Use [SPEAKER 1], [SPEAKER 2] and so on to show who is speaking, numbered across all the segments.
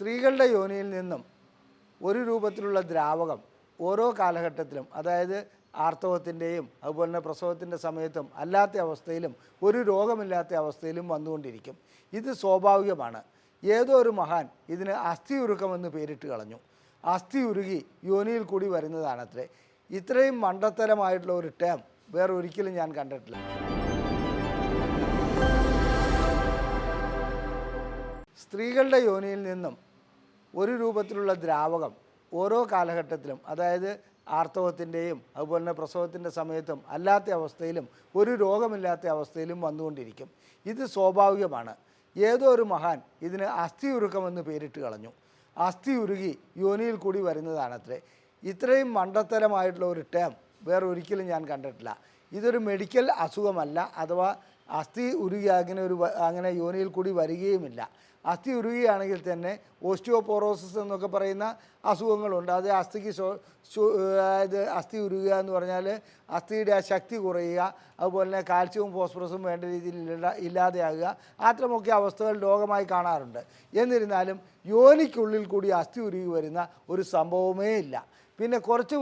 [SPEAKER 1] സ്ത്രീകളുടെ യോനിയിൽ നിന്നും ഒരു രൂപത്തിലുള്ള ദ്രാവകം ഓരോ കാലഘട്ടത്തിലും അതായത് ആർത്തവത്തിന്റെയും അതുപോലെ തന്നെ പ്രസവത്തിന്റെ സമയത്തും അല്ലാത്ത അവസ്ഥയിലും ഒരു രോഗമില്ലാത്ത അവസ്ഥയിലും വന്നുകൊണ്ടിരിക്കും. ഇത് സ്വാഭാവികമാണ്. ഏതോ ഒരു മഹാൻ ഇതിന് അസ്ഥി ഉരുക്കമെന്ന് പേരിട്ട് കളഞ്ഞു. അസ്ഥി ഉരുകി യോനിയിൽ കൂടി വരുന്നതാണത്രേ. ഇത്രയും മണ്ടത്തരമായിട്ടുള്ള ഒരു ടേം വേറെ ഒരിക്കലും ഞാൻ കണ്ടിട്ടില്ല. സ്ത്രീകളുടെ യോനിയിൽ നിന്നും ഒരു രൂപത്തിലുള്ള ദ്രാവകം ഓരോ കാലഘട്ടത്തിലും അതായത് ആർത്തവത്തിന്റെയും അതുപോലെ തന്നെ പ്രസവത്തിന്റെ സമയത്തും അല്ലാത്ത അവസ്ഥയിലും ഒരു രോഗമില്ലാത്ത അവസ്ഥയിലും വന്നുകൊണ്ടിരിക്കും. ഇത് സ്വാഭാവികമാണ്. ഏതോ ഒരു മഹാൻ ഇതിന് അസ്ഥി ഉരുക്കമെന്ന് പേരിട്ട് കളഞ്ഞു. അസ്ഥി ഉരുകി യോനിയിൽ കൂടി വരുന്നതാണത്രേ. ഇത്രയും മണ്ടത്തരമായിട്ടുള്ള ഒരു ടേം വേറെ ഒരിക്കലും ഞാൻ കണ്ടിട്ടില്ല. ഇതൊരു മെഡിക്കൽ അസുഖമല്ല അഥവാ അസ്ഥി ഉരുകി അങ്ങനെ ഒരു അങ്ങനെ യോനിയിൽ കൂടി വരികയുമില്ല. അസ്ഥി ഉരുകയാണെങ്കിൽ തന്നെ ഓസ്റ്റിയോപോറോസിസ് എന്നൊക്കെ പറയുന്ന അസുഖങ്ങളുണ്ട്. അത് അസ്ഥിക്ക് അതായത് അസ്ഥി ഉരുകുക എന്ന് പറഞ്ഞാൽ അസ്ഥിയുടെ ആ ശക്തി കുറയുക അതുപോലെ തന്നെ കാൽസ്യവും ഫോസ്ഫറസും വേണ്ട രീതിയിൽ ഇല്ല ഇല്ലാതെയാകുക അത്തരമൊക്കെ അവസ്ഥകൾ രോഗമായി കാണാറുണ്ട്. എന്നിരുന്നാലും യോനിക്കുള്ളിൽ കൂടി അസ്ഥി ഉരുകി വരുന്ന ഒരു സംഭവമേ ഇല്ല. പിന്നെ കുറച്ച്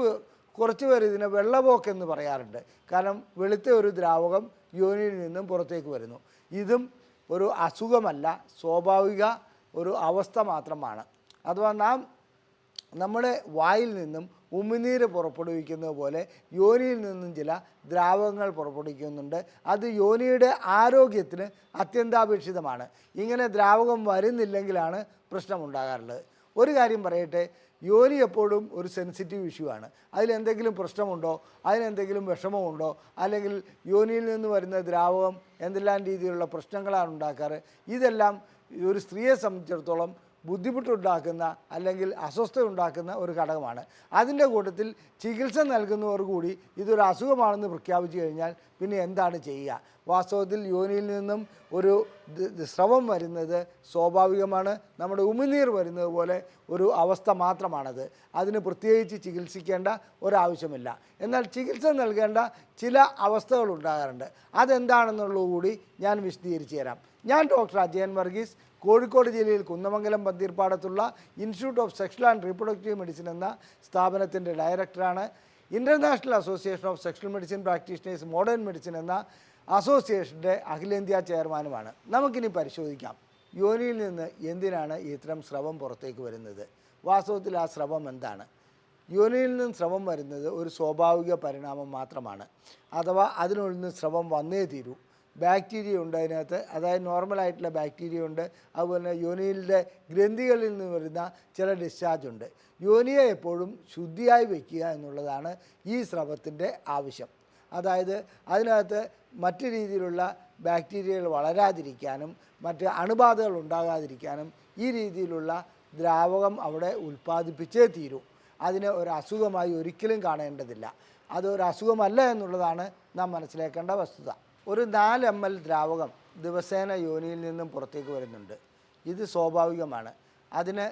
[SPEAKER 1] കുറച്ച് പേർ ഇതിനെ വെള്ളപോക്കെന്ന് പറയാറുണ്ട്. കാരണം വെളുത്ത ഒരു ദ്രാവകം യോനിയിൽ നിന്നും പുറത്തേക്ക് വരുന്നു. ഇതും ഒരു അസുഖമല്ല സ്വാഭാവിക ഒരു അവസ്ഥ മാത്രമാണ്. അഥവാ നാം നമ്മുടെ വായിൽ നിന്നും ഉമിനീര് പുറപ്പെടുവിക്കുന്നത് പോലെ യോനിയിൽ നിന്നും ചില ദ്രാവകങ്ങൾ പുറപ്പെടുവിക്കുന്നുണ്ട്. അത് യോനിയുടെ ആരോഗ്യത്തിന് അത്യന്താപേക്ഷിതമാണ്. ഇങ്ങനെ ദ്രാവകം വരുന്നില്ലെങ്കിലാണ് പ്രശ്നമുണ്ടാകാറുള്ളത് ഒരു കാര്യം പറയട്ടെ യോനി എപ്പോഴും ഒരു സെൻസിറ്റീവ് ഇഷ്യൂ ആണ്. അതിലെന്തെങ്കിലും പ്രശ്നമുണ്ടോ? അതിനെന്തെങ്കിലും വിഷമമുണ്ടോ? അല്ലെങ്കിൽ യോനിയിൽ നിന്ന് വരുന്ന ദ്രാവകം എന്തെല്ലാം രീതിയിലുള്ള പ്രശ്നങ്ങളാണ് ഉണ്ടാക്കാറ്? ഇതെല്ലാം ഒരു സ്ത്രീയെ സംബന്ധിച്ചിടത്തോളം ബുദ്ധിമുട്ടുണ്ടാക്കുന്ന അല്ലെങ്കിൽ അസ്വസ്ഥ ഉണ്ടാക്കുന്ന ഒരു ഘടകമാണ്. അതിന്റെ കൂട്ടത്തിൽ ചികിത്സ നൽകുന്നവർ കൂടി ഇതൊരു അസുഖമാണെന്ന് പ്രഖ്യാപിച്ചു കഴിഞ്ഞാൽ പിന്നെ എന്താണ് ചെയ്യുക? വാസ്തവത്തിൽ യോനിയിൽ നിന്നും ഒരു സ്രവം വരുന്നത് സ്വാഭാവികമാണ്. നമ്മുടെ ഉമിനീർ വരുന്നത് പോലെ ഒരു അവസ്ഥ മാത്രമാണത്. അതിന് പ്രത്യേകിച്ച് ചികിത്സിക്കേണ്ട ഒരാവശ്യമില്ല. എന്നാൽ ചികിത്സ നൽകേണ്ട ചില അവസ്ഥകൾ ഉണ്ടാകാറുണ്ട്. അതെന്താണെന്നുള്ളത് കൂടി ഞാൻ വിശദീകരിച്ചു തരാം. ഞാൻ ഡോക്ടർ അജയൻ വർഗീസ് കോഴിക്കോട് ജില്ലയിൽ Kunnamangalam പന്തീർപ്പാടത്തുള്ള institute of sexual and reproductive medicine എന്ന സ്ഥാപനത്തിന്റെ ഡയറക്ടറാണ്. International association of sexual medicine practitioners modern medicine എന്ന അസോസിയേഷന്റെ അഖിലേന്ത്യാ ചെയർമാനുമാണ്. നമുക്കിനി പരിശോധിക്കാം. യോനിയിൽ നിന്ന് എന്തിനാണ് ഇത്തരം സ്രവം പുറത്തേക്ക് വരുന്നത്? വാസ്തവത്തിൽ ആ സ്രവം എന്താണ്? യോനിയിൽ നിന്ന് സ്രവം വരുന്നത് ഒരു സ്വാഭാവിക പരിണാമം മാത്രമാണ്. അഥവാ അതിനുള്ളിൽ നിന്ന് സ്രവം വന്നേ തീരൂ. ബാക്ടീരിയ ഉണ്ട് അതിനകത്ത്. അതായത് നോർമലായിട്ടുള്ള ബാക്ടീരിയ ഉണ്ട്. അതുപോലെ യോനിയിലെ ഗ്രന്ഥികളിൽ നിന്ന് വരുന്ന ചില ഡിസ്ചാർജ് ഉണ്ട്. യോനിയെ എപ്പോഴും ശുദ്ധിയായി വയ്ക്കുക എന്നുള്ളതാണ് ഈ സ്രവത്തിന്റെ ആവശ്യം. അതായത് അതിനകത്ത് മറ്റ് രീതിയിലുള്ള ബാക്ടീരിയകൾ വളരാതിരിക്കാനും മറ്റ് അണുബാധകൾ ഉണ്ടാകാതിരിക്കാനും ഈ രീതിയിലുള്ള ദ്രാവകം അവിടെ ഉൽപ്പാദിപ്പിച്ചേ തീരൂ. അതിനെ ഒരു അസുഖമായി ഒരിക്കലും കാണേണ്ടതില്ല. അത് ഒരു അസുഖമല്ല എന്നുള്ളതാണ് നാം മനസ്സിലാക്കേണ്ട വസ്തുത. ഒരു നാല് എം എൽ ദ്രാവകം ദിവസേന യോനിയിൽ നിന്നും പുറത്തേക്ക് വരുന്നുണ്ട്. ഇത് സ്വാഭാവികമാണ്. അതിന്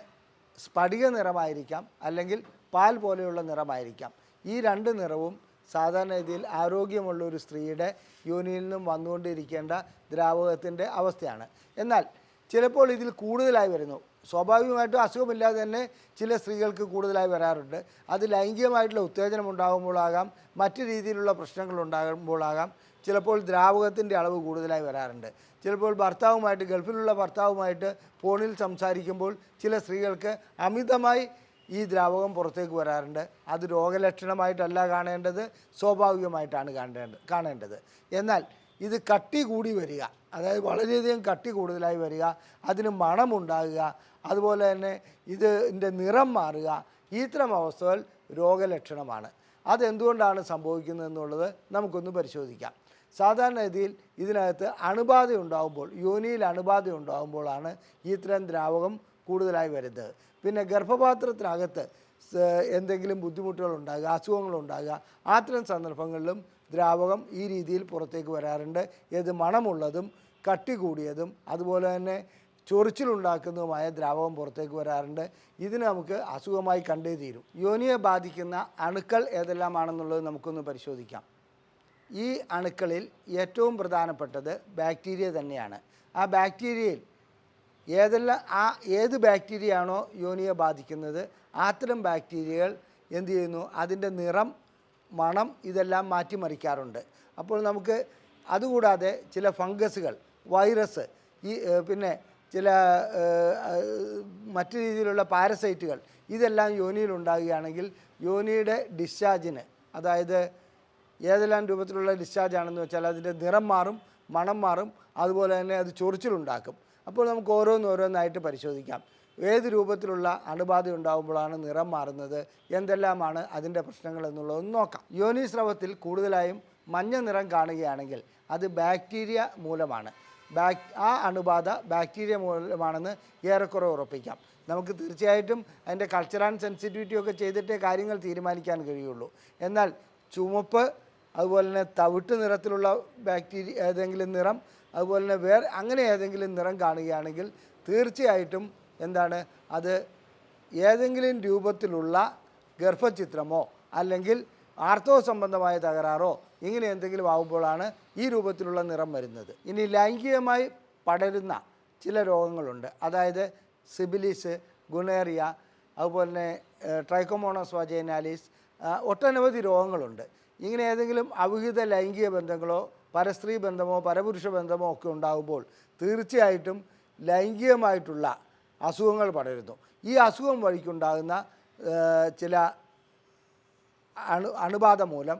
[SPEAKER 1] സ്ഫടിക നിറമായിരിക്കാം അല്ലെങ്കിൽ പാൽ പോലെയുള്ള നിറമായിരിക്കാം. ഈ രണ്ട് നിറവും സാധാരണ രീതിയിൽ ആരോഗ്യമുള്ള ഒരു സ്ത്രീയുടെ യോനിയിൽ നിന്നും വന്നുകൊണ്ടിരിക്കേണ്ട ദ്രാവകത്തിന്റെ അവസ്ഥയാണ്. എന്നാൽ ചിലപ്പോൾ ഇതിൽ കൂടുതലായി വരുന്നു. സ്വാഭാവികമായിട്ടും അസുഖമില്ലാതെ തന്നെ ചില സ്ത്രീകൾക്ക് കൂടുതലായി വരാറുണ്ട്. അത് ലൈംഗികമായിട്ടുള്ള ഉത്തേജനം ഉണ്ടാകുമ്പോഴാകാം മറ്റു രീതിയിലുള്ള പ്രശ്നങ്ങൾ ഉണ്ടാകുമ്പോഴാകാം ചിലപ്പോൾ ദ്രാവകത്തിന്റെ അളവ് കൂടുതലായി വരാറുണ്ട്. ചിലപ്പോൾ ഭർത്താവുമായിട്ട് ഗൾഫിലുള്ള ഭർത്താവുമായിട്ട് ഫോണിൽ സംസാരിക്കുമ്പോൾ ചില സ്ത്രീകൾക്ക് അമിതമായി ഈ ദ്രാവകം പുറത്തേക്ക് വരാറുണ്ട്. അത് രോഗലക്ഷണമായിട്ടല്ല കാണേണ്ടത് സ്വാഭാവികമായിട്ടാണ് കാണേണ്ടത് കാണേണ്ടത്. എന്നാൽ ഇത് കട്ടി കൂടി വരിക അതായത് വളരെയധികം കട്ടി കൂടുതലായി വരിക അതിന് മണമുണ്ടാകുക അതുപോലെ തന്നെ ഇതിന്റെ നിറം മാറുക ഇത്തരം അവസ്ഥകൾ രോഗലക്ഷണമാണ്. അതെന്തുകൊണ്ടാണ് സംഭവിക്കുന്നത് എന്നുള്ളത് നമുക്കൊന്ന് പരിശോധിക്കാം. സാധാരണഗതിയിൽ ഇതിനകത്ത് അണുബാധ ഉണ്ടാകുമ്പോൾ യോനിയിൽ അണുബാധ ഉണ്ടാകുമ്പോഴാണ് ഇത്തരം ദ്രാവകം കൂടുതലായി വരുന്നത്. പിന്നെ ഗർഭപാത്രത്തിനകത്ത് എന്തെങ്കിലും ബുദ്ധിമുട്ടുകൾ ഉണ്ടാകുക അസുഖങ്ങൾ ഉണ്ടാകുക അത്തരം സന്ദർഭങ്ങളിലും ദ്രാവകം ഈ രീതിയിൽ പുറത്തേക്ക് വരാറുണ്ട്. ഏത് മണമുള്ളതും കട്ടി കൂടിയതും അതുപോലെ തന്നെ ചൊറിച്ചിലുണ്ടാക്കുന്നതുമായ ദ്രാവകം പുറത്തേക്ക് വരാറുണ്ട്. ഇതിന് നമുക്ക് അസുഖമായി കണ്ടേ തീരും. യോനിയെ ബാധിക്കുന്ന അണുക്കൾ ഏതെല്ലാമാണെന്നുള്ളത് നമുക്കൊന്ന് പരിശോധിക്കാം. ഈ അണുക്കളിൽ ഏറ്റവും പ്രധാനപ്പെട്ടത് ബാക്ടീരിയ തന്നെയാണ്. ആ ബാക്ടീരിയയിൽ ഏതെല്ലാം ആ ഏത് ബാക്ടീരിയ ആണോ യോനിയെ ബാധിക്കുന്നത് അത്തരം ബാക്ടീരിയകൾ എന്ത് ചെയ്യുന്നു? അതിന്റെ നിറം മണം ഇതെല്ലാം മാറ്റിമറിക്കാറുണ്ട്. അപ്പോൾ നമുക്ക് അതുകൂടാതെ ചില ഫംഗസുകൾ വൈറസ് ഈ പിന്നെ ചില മറ്റു രീതിയിലുള്ള പാരസൈറ്റുകൾ ഇതെല്ലാം യോനിയിൽ ഉണ്ടാകുകയാണെങ്കിൽ യോനിയുടെ ഡിസ്ചാർജിന് അതായത് ഏതെല്ലാം രൂപത്തിലുള്ള ഡിസ്ചാർജ് ആണെന്ന് വെച്ചാൽ അതിന്റെ നിറം മാറും മണം മാറും അതുപോലെ തന്നെ അത് ചൊറിച്ചിലുണ്ടാക്കും. അപ്പോൾ നമുക്ക് ഓരോന്നോരോന്നായിട്ട് പരിശോധിക്കാം. ഏത് രൂപത്തിലുള്ള അണുബാധ ഉണ്ടാകുമ്പോഴാണ് നിറം മാറുന്നത് എന്തെല്ലാമാണ് അതിന്റെ പ്രശ്നങ്ങൾ എന്നുള്ളതൊന്ന് നോക്കാം. യോനി സ്രവത്തിൽ കൂടുതലായും മഞ്ഞ നിറം കാണുകയാണെങ്കിൽ അത് ബാക്ടീരിയ മൂലമാണ്. ബാക് ആ അണുബാധ ബാക്ടീരിയ മൂലമാണെന്ന് ഏറെക്കുറെ ഉറപ്പിക്കാം. നമുക്ക് തീർച്ചയായിട്ടും അതിന്റെ കൾച്ചർ ആൻഡ് സെൻസിറ്റിവിറ്റി ഒക്കെ ചെയ്തിട്ടേ കാര്യങ്ങൾ തീരുമാനിക്കാൻ കഴിയുള്ളൂ. എന്നാൽ ചുമപ്പ് അതുപോലെ തന്നെ തവിട്ട് നിറത്തിലുള്ള ബാക്ടീരിയ ഏതെങ്കിലും നിറം അതുപോലെ തന്നെ വേറെ അങ്ങനെ ഏതെങ്കിലും നിറം കാണുകയാണെങ്കിൽ തീർച്ചയായിട്ടും എന്താണ് അത് ഏതെങ്കിലും രൂപത്തിലുള്ള ഗർഭചിത്രമോ അല്ലെങ്കിൽ ആർത്തവ സംബന്ധമായ തകരാറോ ഇങ്ങനെ എന്തെങ്കിലും ആകുമ്പോഴാണ് ഈ രൂപത്തിലുള്ള നിറം വരുന്നത്. ഇനി ലൈംഗികമായി പടരുന്ന ചില രോഗങ്ങളുണ്ട്. അതായത് സിബിലിസ് ഗുണേറിയ അതുപോലെ തന്നെ ട്രൈക്കോമോണോസ് വജൈനാലിസ് ഒട്ടനവധി രോഗങ്ങളുണ്ട്. ഇങ്ങനെ ഏതെങ്കിലും അവിഹിത ലൈംഗിക ബന്ധങ്ങളോ പരസ്ത്രീ ബന്ധമോ പരപുരുഷ ബന്ധമോ ഒക്കെ ഉണ്ടാകുമ്പോൾ തീർച്ചയായിട്ടും ലൈംഗികമായിട്ടുള്ള അസുഖങ്ങൾ പടരുന്നു. ഈ അസുഖം വഴിക്കുണ്ടാകുന്ന ചില അണു അണുബാധ മൂലം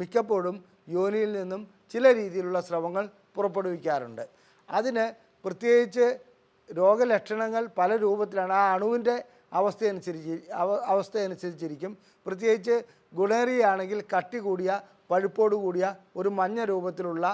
[SPEAKER 1] മിക്കപ്പോഴും യോനിയിൽ നിന്നും ചില രീതിയിലുള്ള സ്രവങ്ങൾ പുറപ്പെടുവിക്കാറുണ്ട്. അതിന് പ്രത്യേകിച്ച് രോഗലക്ഷണങ്ങൾ പല രൂപത്തിലാണ്. ആ അണുവിന്റെ അവസ്ഥയനുസരിച്ച് അവ അവസ്ഥയനുസരിച്ചിരിക്കും. പ്രത്യേകിച്ച് ഗുണേറിയാണെങ്കിൽ കട്ടി കൂടിയ പഴുപ്പോട് കൂടിയ ഒരു മഞ്ഞ രൂപത്തിലുള്ള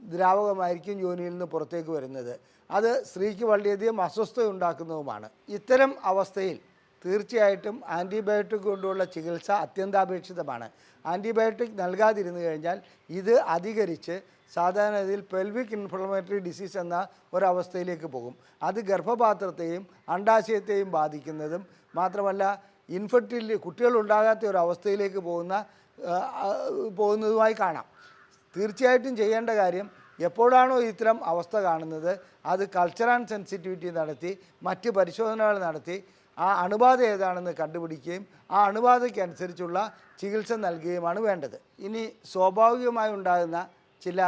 [SPEAKER 1] ദ്രാവകമായിരിക്കും യോനിയിൽ നിന്ന് പുറത്തേക്ക് വരുന്നത്. അത് സ്ത്രീക്ക് വളരെയധികം അസ്വസ്ഥത ഉണ്ടാക്കുന്നതുമാണ് ഇത്തരം അവസ്ഥയിൽ തീർച്ചയായിട്ടും ആന്റിബയോട്ടിക് കൊണ്ടുള്ള ചികിത്സ അത്യന്താപേക്ഷിതമാണ്. ആന്റിബയോട്ടിക് നൽകാതിരുന്നു കഴിഞ്ഞാൽ ഇത് അധികരിച്ച് സാധാരണ ഇതിൽ പെൽവിക് ഇൻഫ്ലമേറ്ററി ഡിസീസ് എന്ന ഒരവസ്ഥയിലേക്ക് പോകും. അത് ഗർഭപാത്രത്തെയും അണ്ടാശയത്തെയും ബാധിക്കുന്നതും മാത്രമല്ല ഇൻഫെർട്ടിലി കുട്ടികളുണ്ടാകാത്ത ഒരു അവസ്ഥയിലേക്ക് പോകുന്ന പോകുന്നതുമായി കാണാം. തീർച്ചയായിട്ടും ചെയ്യേണ്ട കാര്യം എപ്പോഴാണോ ഇത്തരം അവസ്ഥ കാണുന്നത് അത് കൾച്ചർ ആൻഡ് സെൻസിറ്റിവിറ്റി നടത്തി മറ്റ് പരിശോധനകൾ നടത്തി ആ അണുബാധ ഏതാണെന്ന് കണ്ടുപിടിക്കുകയും ആ അണുബാധയ്ക്ക് അനുസരിച്ചുള്ള ചികിത്സ നൽകുകയുമാണ് വേണ്ടത്. ഇനി സ്വാഭാവികമായി ഉണ്ടാകുന്ന ചില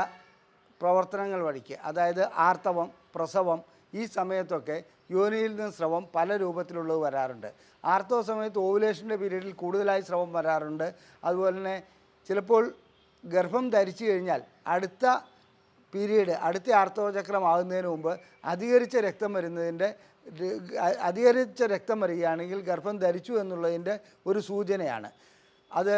[SPEAKER 1] പ്രവർത്തനങ്ങൾ വഴിക്ക് അതായത് ആർത്തവം പ്രസവം ഈ സമയത്തൊക്കെ യോനിയിൽ നിന്ന് സ്രവം പല രൂപത്തിലുള്ളത് വരാറുണ്ട്. ആർത്തവ സമയത്ത് ഓവുലേഷന്റെ പീരീഡിൽ കൂടുതലായി സ്രവം വരാറുണ്ട്. അതുപോലെ തന്നെ ചിലപ്പോൾ ഗർഭം ധരിച്ചു കഴിഞ്ഞാൽ അടുത്ത പീരീഡ് അടുത്ത ആർത്തവചക്രം ആകുന്നതിന് മുമ്പ് അധികരിച്ച രക്തം വരുന്നതിന്റെ അധികരിച്ച രക്തം വരികയാണെങ്കിൽ ഗർഭം ധരിച്ചു എന്നുള്ളതിന്റെ ഒരു സൂചനയാണ്. അത്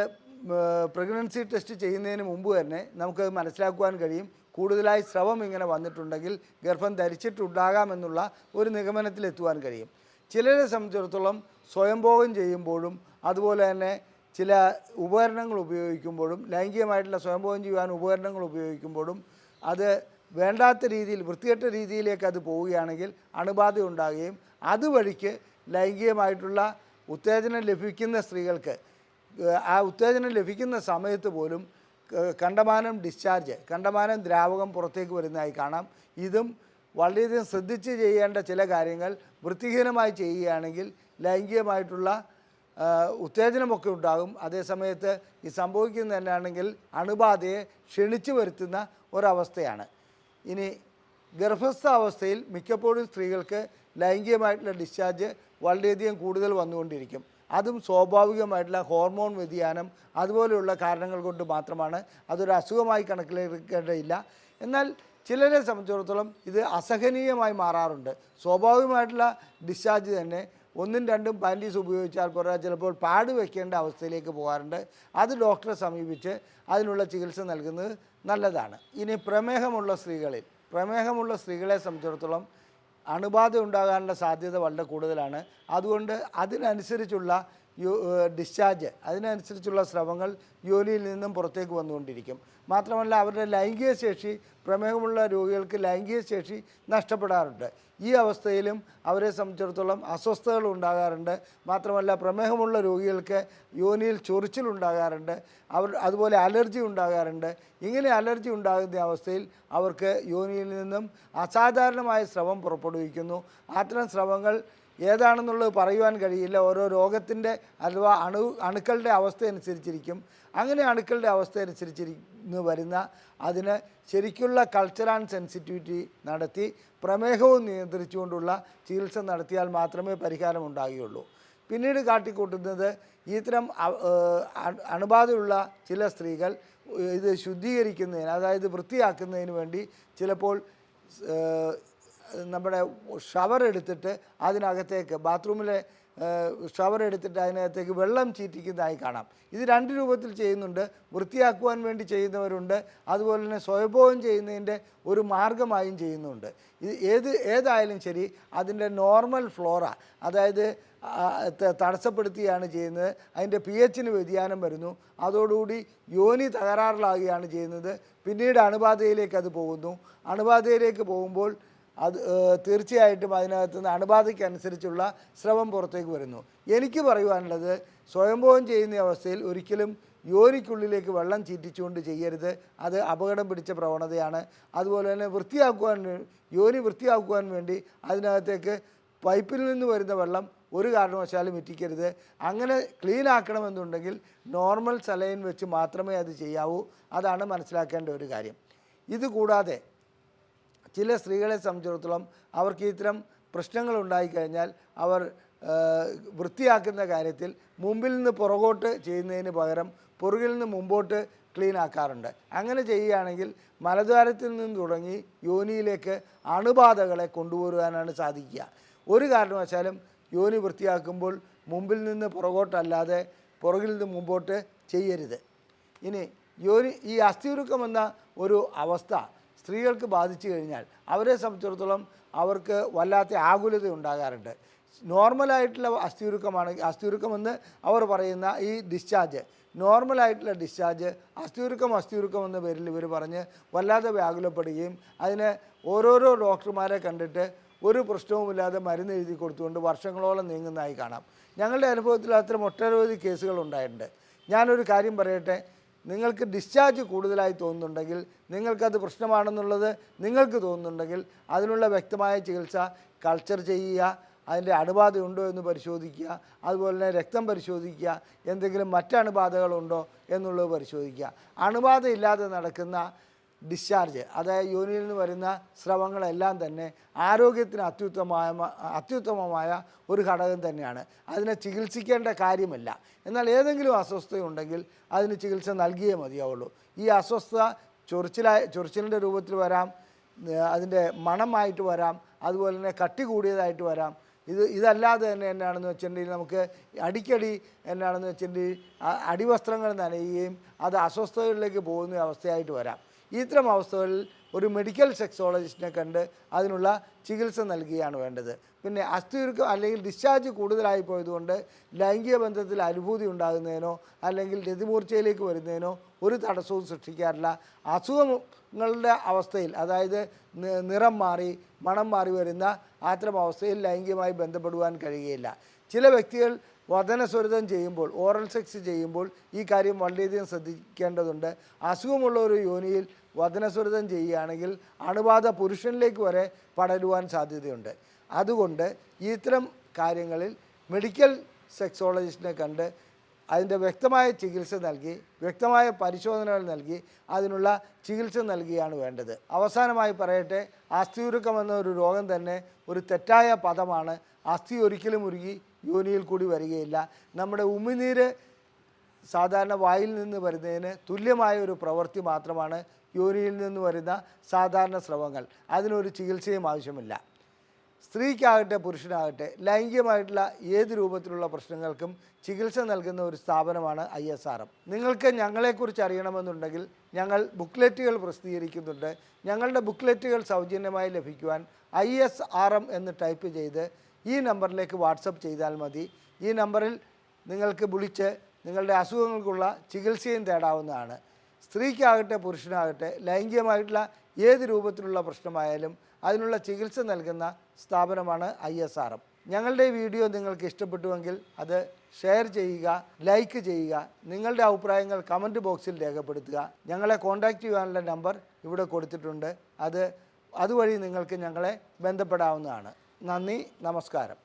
[SPEAKER 1] പ്രഗ്നൻസി ടെസ്റ്റ് ചെയ്യുന്നതിന് മുമ്പ് തന്നെ നമുക്കത് മനസ്സിലാക്കുവാൻ കഴിയും. കൂടുതലായി സ്രവം ഇങ്ങനെ വന്നിട്ടുണ്ടെങ്കിൽ ഗർഭം ധരിച്ചിട്ടുണ്ടാകാമെന്നുള്ള ഒരു നിഗമനത്തിലെത്തുവാൻ കഴിയും. ചിലരെ സംബന്ധിച്ചിടത്തോളം സ്വയംഭോഗം ചെയ്യുമ്പോഴും അതുപോലെ തന്നെ ചില ഉപകരണങ്ങൾ ഉപയോഗിക്കുമ്പോഴും ലൈംഗികമായിട്ടുള്ള സ്വയംഭോഗം ചെയ്യുവാൻ ഉപകരണങ്ങൾ ഉപയോഗിക്കുമ്പോഴും അത് വേണ്ടാത്ത രീതിയിൽ വൃത്തികെട്ട രീതിയിലേക്ക് അത് പോവുകയാണെങ്കിൽ അണുബാധ ഉണ്ടാകുകയും അതുവഴിക്ക് ലൈംഗികമായിട്ടുള്ള ഉത്തേജനം ലഭിക്കുന്ന സ്ത്രീകൾക്ക് ആ ഉത്തേജനം ലഭിക്കുന്ന സമയത്ത് പോലും കണ്ടമാനം ഡിസ്ചാർജ് കണ്ടമാനം ദ്രാവകം പുറത്തേക്ക് വരുന്നതായി കാണാം. ഇതും വളരെയധികം ശ്രദ്ധിച്ച് ചെയ്യേണ്ട ചില കാര്യങ്ങൾ വൃത്തിഹീനമായി ചെയ്യുകയാണെങ്കിൽ ലൈംഗികമായിട്ടുള്ള ഉത്തേജനമൊക്കെ ഉണ്ടാകും. അതേസമയത്ത് ഈ സംഭവിക്കുന്നത് തന്നെയാണെങ്കിൽ അണുബാധയെ ക്ഷണിച്ചു വരുത്തുന്ന ഒരവസ്ഥയാണ്. ഇനി ഗർഭസ്ഥ അവസ്ഥയിൽ മിക്കപ്പോഴും സ്ത്രീകൾക്ക് ലൈംഗികമായിട്ടുള്ള ഡിസ്ചാർജ് വളരെയധികം കൂടുതൽ വന്നുകൊണ്ടിരിക്കും. അതും സ്വാഭാവികമായിട്ടുള്ള ഹോർമോൺ വ്യതിയാനം അതുപോലെയുള്ള കാരണങ്ങൾ കൊണ്ട് മാത്രമാണ് അതൊരു അസുഖമായി കണക്കിലെടുക്കേണ്ടതില്ല. എന്നാൽ ചിലരെ സംബന്ധിച്ചിടത്തോളം ഇത് അസഹനീയമായി മാറാറുണ്ട്. സ്വാഭാവികമായിട്ടുള്ള ഡിസ്ചാർജ് തന്നെ ഒന്നും രണ്ടും പാന്റീസ് ഉപയോഗിച്ചാൽ പോരാ ചിലപ്പോൾ പാട് വയ്ക്കേണ്ട അവസ്ഥയിലേക്ക് പോകാറുണ്ട്. അത് ഡോക്ടറെ സമീപിച്ച് അതിനുള്ള ചികിത്സ നൽകുന്നത് നല്ലതാണ്. ഇനി പ്രമേഹമുള്ള സ്ത്രീകളിൽ പ്രമേഹമുള്ള സ്ത്രീകളെ സംബന്ധിച്ചിടത്തോളം അണുബാധ ഉണ്ടാകാനുള്ള സാധ്യത വളരെ കൂടുതലാണ്. അതുകൊണ്ട് അതിനനുസരിച്ചുള്ള ഡിസ്ചാർജ് അതിനനുസരിച്ചുള്ള സ്രവങ്ങൾ യോനിയിൽ നിന്നും പുറത്തേക്ക് വന്നുകൊണ്ടിരിക്കും. മാത്രമല്ല അവരുടെ ലൈംഗിക ശേഷി പ്രമേഹമുള്ള രോഗികൾക്ക് ലൈംഗിക ശേഷി നഷ്ടപ്പെടാറുണ്ട്. ഈ അവസ്ഥയിലും അവരെ സംബന്ധിച്ചിടത്തോളം അസ്വസ്ഥതകൾ ഉണ്ടാകാറുണ്ട്. മാത്രമല്ല പ്രമേഹമുള്ള രോഗികൾക്ക് യോനിയിൽ ചൊറിച്ചിലുണ്ടാകാറുണ്ട് അവർ അതുപോലെ അലർജി ഉണ്ടാകാറുണ്ട്. ഇങ്ങനെ അലർജി ഉണ്ടാകുന്ന അവസ്ഥയിൽ അവർക്ക് യോനിയിൽ നിന്നും അസാധാരണമായ സ്രവം പുറപ്പെടുവിക്കുന്നു. അത്തരം സ്രവങ്ങൾ ഏതാണെന്നുള്ളത് പറയുവാൻ കഴിയില്ല. ഓരോ രോഗത്തിന്റെ അഥവാ അണു അണുക്കളുടെ അവസ്ഥ അനുസരിച്ചിരിക്കും അങ്ങനെ അണുക്കളുടെ അവസ്ഥ അനുസരിച്ചിരിക്കുന്ന വരുന്ന അതിന് ശരിക്കുള്ള കൾച്ചർ ആൻഡ് സെൻസിറ്റിവിറ്റി നടത്തി പ്രമേഹവും നിയന്ത്രിച്ചുകൊണ്ടുള്ള ചികിത്സ നടത്തിയാൽ മാത്രമേ പരിഹാരം ഉണ്ടാകുകയുള്ളൂ. പിന്നീട് കാട്ടിക്കൂട്ടുന്നത് ഇത്തരം അണുബാധയുള്ള ചില സ്ത്രീകൾ ഇത് ശുദ്ധീകരിക്കുന്നതിന് അതായത് വൃത്തിയാക്കുന്നതിന് വേണ്ടി ചിലപ്പോൾ നമ്മുടെ ഷവർ എടുത്തിട്ട് അതിനകത്തേക്ക് ബാത്റൂമിലെ ഷവർ എടുത്തിട്ട് അതിനകത്തേക്ക് വെള്ളം ചീറ്റിക്കുന്നതായി കാണാം. ഇത് രണ്ട് രൂപത്തിൽ ചെയ്യുന്നുണ്ട്. വൃത്തിയാക്കുവാൻ വേണ്ടി ചെയ്യുന്നവരുണ്ട്. അതുപോലെ തന്നെ സ്വയംഭോഗം ചെയ്യുന്നതിന്റെ ഒരു മാർഗമായും ചെയ്യുന്നുണ്ട്. ഇത് ഏത് ഏതായാലും ശരി അതിന്റെ നോർമൽ ഫ്ലോറ അതായത് തടസ്സപ്പെടുത്തിയാണ് ചെയ്യുന്നത്. അതിന്റെ പി എച്ചിന് വ്യതിയാനം വരുന്നു. അതോടുകൂടി യോനി തകരാറിലാകുകയാണ് ചെയ്യുന്നത്. പിന്നീട് അണുബാധയിലേക്ക് അത് പോകുന്നു. അണുബാധയിലേക്ക് പോകുമ്പോൾ അത് തീർച്ചയായിട്ടും അതിനകത്ത് നിന്ന് അണുബാധയ്ക്ക് അനുസരിച്ചുള്ള സ്രവം പുറത്തേക്ക് വരുന്നു. എനിക്ക് പറയുവാനുള്ളത് സ്വയംഭോഗം ചെയ്യുന്ന അവസ്ഥയിൽ ഒരിക്കലും യോനിക്കുള്ളിലേക്ക് വെള്ളം ചീറ്റിച്ചുകൊണ്ട് ചെയ്യരുത്. അത് അപകടം പിടിച്ച പ്രവണതയാണ്. അതുപോലെ തന്നെ വൃത്തിയാക്കുവാൻ യോനി വൃത്തിയാക്കുവാൻ വേണ്ടി അതിനകത്തേക്ക് പൈപ്പിൽ നിന്ന് വരുന്ന വെള്ളം ഒരു കാരണവശാലും ഇറ്റിക്കരുത്. അങ്ങനെ ക്ലീൻ ആക്കണമെന്നുണ്ടെങ്കിൽ നോർമൽ സലൈൻ വെച്ച് മാത്രമേ അത് ചെയ്യാവൂ. അതാണ് മനസ്സിലാക്കേണ്ട ഒരു കാര്യം. ഇത് കൂടാതെ ചില സ്ത്രീകളെ സംബന്ധിച്ചിടത്തോളം അവർക്ക് ഇത്തരം പ്രശ്നങ്ങൾ ഉണ്ടായിക്കഴിഞ്ഞാൽ അവർ വൃത്തിയാക്കുന്ന കാര്യത്തിൽ മുമ്പിൽ നിന്ന് പുറകോട്ട് ചെയ്യുന്നതിന് പകരം പുറകിൽ നിന്ന് മുമ്പോട്ട് ക്ലീൻ ആക്കാറുണ്ട്. അങ്ങനെ ചെയ്യുകയാണെങ്കിൽ മലദ്വാരത്തിൽ നിന്ന് തുടങ്ങി യോനിയിലേക്ക് അണുബാധകളെ കൊണ്ടുവരുവാനാണ് സാധിക്കുക. ഒരു കാരണവശാലും യോനി വൃത്തിയാക്കുമ്പോൾ മുമ്പിൽ നിന്ന് പുറകോട്ടല്ലാതെ പുറകിൽ നിന്ന് മുമ്പോട്ട് ചെയ്യരുത്. ഇനി യോനി ഈ അസ്ഥിയുരുക്കം എന്ന ഒരു അവസ്ഥ സ്ത്രീകൾക്ക് ബാധിച്ചു കഴിഞ്ഞാൽ അവരെ സംബന്ധിച്ചിടത്തോളം അവർക്ക് വല്ലാത്ത ആകുലത ഉണ്ടാകാറുണ്ട് നോർമലായിട്ടുള്ള അസ്ഥിയുരുക്കമാണ് അസ്ഥിയുരുക്കമെന്ന് അവർ പറയുന്ന ഈ ഡിസ്ചാർജ്. നോർമലായിട്ടുള്ള ഡിസ്ചാർജ് അസ്ഥിയുരുക്കം അസ്ഥിയുരുക്കം എന്ന പേരിൽ ഇവർ പറഞ്ഞ് വല്ലാതെ വ്യാകുലപ്പെടുകയും അതിന് ഓരോരോ ഡോക്ടർമാരെ കണ്ടിട്ട് ഒരു പ്രശ്നവുമില്ലാതെ മരുന്ന് എഴുതി കൊടുത്തുകൊണ്ട് വർഷങ്ങളോളം നീങ്ങുന്നതായി കാണാം. ഞങ്ങളുടെ അനുഭവത്തിൽ അത്തരം ഒട്ടനവധി കേസുകൾ ഉണ്ടായിട്ടുണ്ട്. ഞാനൊരു കാര്യം പറയട്ടെ? നിങ്ങൾക്ക് ഡിസ്ചാർജ് കൂടുതലായി തോന്നുന്നുണ്ടെങ്കിൽ നിങ്ങൾക്കത് പ്രശ്നമാണെന്നുള്ളത് നിങ്ങൾക്ക് തോന്നുന്നുണ്ടെങ്കിൽ അതിനുള്ള വ്യക്തമായ ചികിത്സ കൾച്ചർ ചെയ്യുക അതിന്റെ അണുബാധ ഉണ്ടോ എന്ന് പരിശോധിക്കുക അതുപോലെ തന്നെ രക്തം പരിശോധിക്കുക എന്തെങ്കിലും മറ്റ് അണുബാധകളുണ്ടോ എന്നുള്ളത് പരിശോധിക്കുക. അണുബാധ ഇല്ലാതെ നടക്കുന്ന ഡിസ്ചാർജ് അതായത് യോനിയിൽ നിന്ന് വരുന്ന സ്രവങ്ങളെല്ലാം തന്നെ ആരോഗ്യത്തിന് അത്യുത്തമമായ അത്യുത്തമമായ ഒരു ഘടകം തന്നെയാണ്. അതിനെ ചികിത്സിക്കേണ്ട കാര്യമല്ല. എന്നാൽ ഏതെങ്കിലും അസ്വസ്ഥതയുണ്ടെങ്കിൽ അതിന് ചികിത്സ നൽകിയേ മതിയാവുള്ളൂ. ഈ അസ്വസ്ഥത ചൊറിച്ചിലായ ചൊറിച്ചിലിന്റെ രൂപത്തിൽ വരാം അതിന്റെ മണമായിട്ട് വരാം അതുപോലെ തന്നെ കട്ടി കൂടിയതായിട്ട് വരാം. ഇത് ഇതല്ലാതെ തന്നെ എന്നാണെന്ന് വെച്ചിട്ടുണ്ടെങ്കിൽ നമുക്ക് അടിക്കടി എന്നാണെന്ന് വെച്ചിട്ടുണ്ടെങ്കിൽ അടിവസ്ത്രങ്ങൾ നനയുകയും അത് അസ്വസ്ഥതകളിലേക്ക് പോകുന്ന അവസ്ഥയായിട്ട് വരാം. ഇത്തരം അവസ്ഥകളിൽ ഒരു മെഡിക്കൽ സെക്സോളജിസ്റ്റിനെ കണ്ട് അതിനുള്ള ചികിത്സ നൽകുകയാണ് വേണ്ടത്. പിന്നെ അസ്ഥിയുരുക്കം അല്ലെങ്കിൽ ഡിസ്ചാർജ് കൂടുതലായി പോയതുകൊണ്ട് ലൈംഗിക ബന്ധത്തിൽ അനുഭൂതി ഉണ്ടാകുന്നതിനോ അല്ലെങ്കിൽ രതിമൂർച്ചയിലേക്ക് വരുന്നതിനോ ഒരു തടസ്സവും സൃഷ്ടിക്കാറില്ല. അസുഖങ്ങളുടെ അവസ്ഥയിൽ അതായത് നിറം മാറി മണം മാറി വരുന്ന അത്തരം അവസ്ഥയിൽ ലൈംഗികമായി ബന്ധപ്പെടുവാൻ കഴിയുകയില്ല. ചില വ്യക്തികൾ വതനസ്വരിതം ചെയ്യുമ്പോൾ ഓറൽ സെക്സ് ചെയ്യുമ്പോൾ ഈ കാര്യം വളരെയധികം ശ്രദ്ധിക്കേണ്ടതുണ്ട്. അസുഖമുള്ള ഒരു യോനിയിൽ വതനസ്വരിതം ചെയ്യുകയാണെങ്കിൽ അണുബാധ പുരുഷനിലേക്ക് വരെ പടരുവാൻ സാധ്യതയുണ്ട്. അതുകൊണ്ട് ഇത്തരം കാര്യങ്ങളിൽ മെഡിക്കൽ സെക്സോളജിസ്റ്റിനെ കണ്ട് അതിന്റെ വ്യക്തമായ ചികിത്സ നൽകി വ്യക്തമായ പരിശോധനകൾ നൽകി അതിനുള്ള ചികിത്സ നൽകിയാണ് വേണ്ടത്. അവസാനമായി പറയട്ടെ അസ്ഥിയുരുക്കം എന്ന ഒരു രോഗം തന്നെ ഒരു തെറ്റായ പദമാണ്. അസ്ഥി ഒരിക്കലും ഉരുകി യോനിയിൽ കൂടി വരികയില്ല. നമ്മുടെ ഉമിനീര് സാധാരണ വായിൽ നിന്ന് വരുന്നതിന് തുല്യമായ ഒരു പ്രവൃത്തി മാത്രമാണ് യോനിയിൽ നിന്ന് വരുന്ന സാധാരണ സ്രവങ്ങൾ. അതിനൊരു ചികിത്സയും ആവശ്യമില്ല. സ്ത്രീക്കാകട്ടെ പുരുഷനാകട്ടെ ലൈംഗികമായിട്ടുള്ള ഏത് രൂപത്തിലുള്ള പ്രശ്നങ്ങൾക്കും ചികിത്സ നൽകുന്ന ഒരു സ്ഥാപനമാണ് ഐ എസ് ആർ എം. നിങ്ങൾക്ക് ഞങ്ങളെക്കുറിച്ച് അറിയണമെന്നുണ്ടെങ്കിൽ ഞങ്ങൾ ബുക്ക്ലെറ്റുകൾ പ്രസിദ്ധീകരിക്കുന്നുണ്ട്. ഞങ്ങളുടെ ബുക്ക്ലെറ്റുകൾ സൗജന്യമായി ലഭിക്കുവാൻ ഐ എസ് ആർ എം എന്ന് ടൈപ്പ് ചെയ്ത് ഈ നമ്പറിലേക്ക് വാട്സപ്പ് ചെയ്താൽ മതി. ഈ നമ്പറിൽ നിങ്ങൾക്ക് വിളിച്ച് നിങ്ങളുടെ അസുഖങ്ങൾക്കുള്ള ചികിത്സയും തേടാവുന്നതാണ്. സ്ത്രീക്കാകട്ടെ പുരുഷനാകട്ടെ ലൈംഗികമായിട്ടുള്ള ഏത് രൂപത്തിലുള്ള പ്രശ്നമായാലും അതിനുള്ള ചികിത്സ നൽകുന്ന സ്ഥാപനമാണ് ഐ എസ് ആർ എം. ഞങ്ങളുടെ വീഡിയോ നിങ്ങൾക്ക് ഇഷ്ടപ്പെട്ടുവെങ്കിൽ അത് ഷെയർ ചെയ്യുക ലൈക്ക് ചെയ്യുക നിങ്ങളുടെ അഭിപ്രായങ്ങൾ കമന്റ് ബോക്സിൽ രേഖപ്പെടുത്തുക. ഞങ്ങളെ കോൺടാക്റ്റ് ചെയ്യാനുള്ള നമ്പർ ഇവിടെ കൊടുത്തിട്ടുണ്ട്. അത് അതുവഴി നിങ്ങൾക്ക് ഞങ്ങളെ ബന്ധപ്പെടാവുന്നതാണ്. നന്ദി നമസ്കാരം.